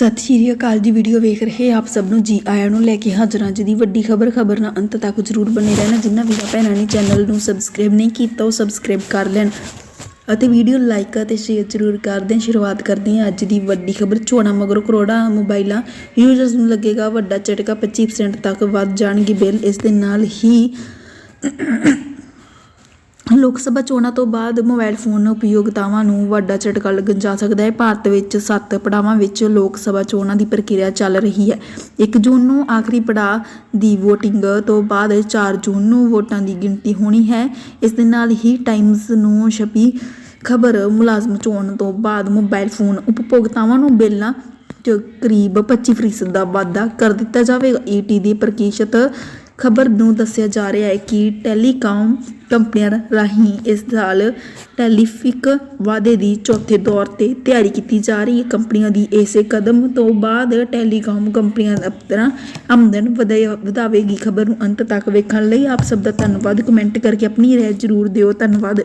ਸਤਿ ਸ਼੍ਰੀ ਅਕਾਲ ਜੀ ਵੀਡੀਓ ਵੇਖ ਰਹੇ ਆਪ ਸਭ ਨੂੰ ਜੀ ਆਇਆਂ ਨੂੰ ਲੈ ਕੇ ਹਾਜ਼ਰ ਹਾਂ। ਅੱਜ ਦੀ ਵੱਡੀ ਖਬਰ ਖਬਰ ਨਾਲ ਅੰਤ ਤੱਕ ਜਰੂਰ ਬਣੇ ਰਹਿਣਾ। ਜਿੰਨਾ ਵੀਰਾਂ ਭੈਣਾਂ ਨੇ ਚੈਨਲ ਨੂੰ ਸਬਸਕ੍ਰਾਈਬ ਨਹੀਂ ਕੀਤਾ, ਉਹ ਸਬਸਕ੍ਰਾਈਬ ਕਰ ਲੈਣ। ਅਤੇ ਵੀਡੀਓ ਲਾਈਕ ਅਤੇ ਸ਼ੇਅਰ ਜਰੂਰ ਕਰ ਦੇਣ। ਸ਼ੁਰੂਆਤ ਕਰਦੇ ਹਾਂ ਅੱਜ ਦੀ ਵੱਡੀ ਖਬਰ। ਚੋਣਾਂ ਮਗਰੋਂ ਕਰੋੜਾਂ ਮੋਬਾਈਲਾਂ ਯੂਜ਼ਰਸ ਨੂੰ ਲੱਗੇਗਾ ਵੱਡਾ ਝਟਕਾ। 25% ਤੱਕ ਵੱਧ ਜਾਣਗੇ ਬਿੱਲ। ਇਸ ਦੇ ਨਾਲ ਹੀ ਲੋਕ ਸਭਾ ਚੋਣਾਂ ਤੋਂ ਬਾਅਦ ਮੋਬਾਈਲ ਫੋਨ ਉਪਯੋਗਤਾਵਾਂ ਨੂੰ ਵੱਡਾ ਝਟਕਾ ਲੱਗਣ ਜਾ ਸਕਦਾ ਹੈ। ਭਾਰਤ ਵਿੱਚ ਸੱਤ ਪੜਾਵਾਂ ਵਿੱਚ ਲੋਕ ਸਭਾ ਚੋਣਾਂ ਦੀ ਪ੍ਰਕਿਰਿਆ ਚੱਲ ਰਹੀ ਹੈ। 1 ਜੂਨ ਨੂੰ ਆਖਰੀ ਪੜਾਅ ਦੀ VOTING ਤੋਂ ਬਾਅਦ 4 ਜੂਨ ਨੂੰ ਵੋਟਾਂ ਦੀ ਗਿਣਤੀ ਹੋਣੀ ਹੈ। ਇਸ ਦੇ ਨਾਲ ਹੀ ਟਾਈਮਜ਼ ਨੂੰ ਛਪੀ ਖਬਰ ਮੁਲਾਜ਼ਮ ਚੋਣ ਤੋਂ ਬਾਅਦ ਮੋਬਾਈਲ ਫੋਨ ਉਪਭੋਗਤਾਵਾਂ ਨੂੰ ਬਿੱਲਾਂ 'ਚ ਕਰੀਬ 25% ਦਾ ਵਾਧਾ ਕਰ ਦਿੱਤਾ ਜਾਵੇਗਾ। ਈਟੀ ਦੀ ਪ੍ਰਤੀਸ਼ਤ ਖਬਰ ਨੂੰ ਦੱਸਿਆ ਜਾ ਰਿਹਾ ਹੈ ਕਿ ਟੈਲੀਕਾਮ ਕੰਪਨੀਆਂ ਰਾਹੀਂ ਇਸ ਸਾਲ ਟੈਲੀਫਿਕ ਵਾਅਦੇ ਦੀ ਚੌਥੇ ਦੌਰ ਤੇ ਤਿਆਰੀ ਕੀਤੀ ਜਾ ਰਹੀ ਹੈ। ਕੰਪਨੀਆਂ ਦੀ ਇਸੇ ਕਦਮ ਤੋਂ ਬਾਅਦ ਟੈਲੀਕਾਮ ਕੰਪਨੀਆਂ ਆਪਣਾ ਆਮਦਨ ਵਧਾਇਆ- ਵਧਾਵੇਗੀ। ਖਬਰ ਨੂੰ ਅੰਤ ਤੱਕ ਵੇਖਣ ਲਈ ਆਪ ਸਭ ਦਾ ਧੰਨਵਾਦ। ਕਮੈਂਟ ਕਰਕੇ ਆਪਣੀ ਰਾਏ ਜ਼ਰੂਰ ਦਿਓ। ਧੰਨਵਾਦ।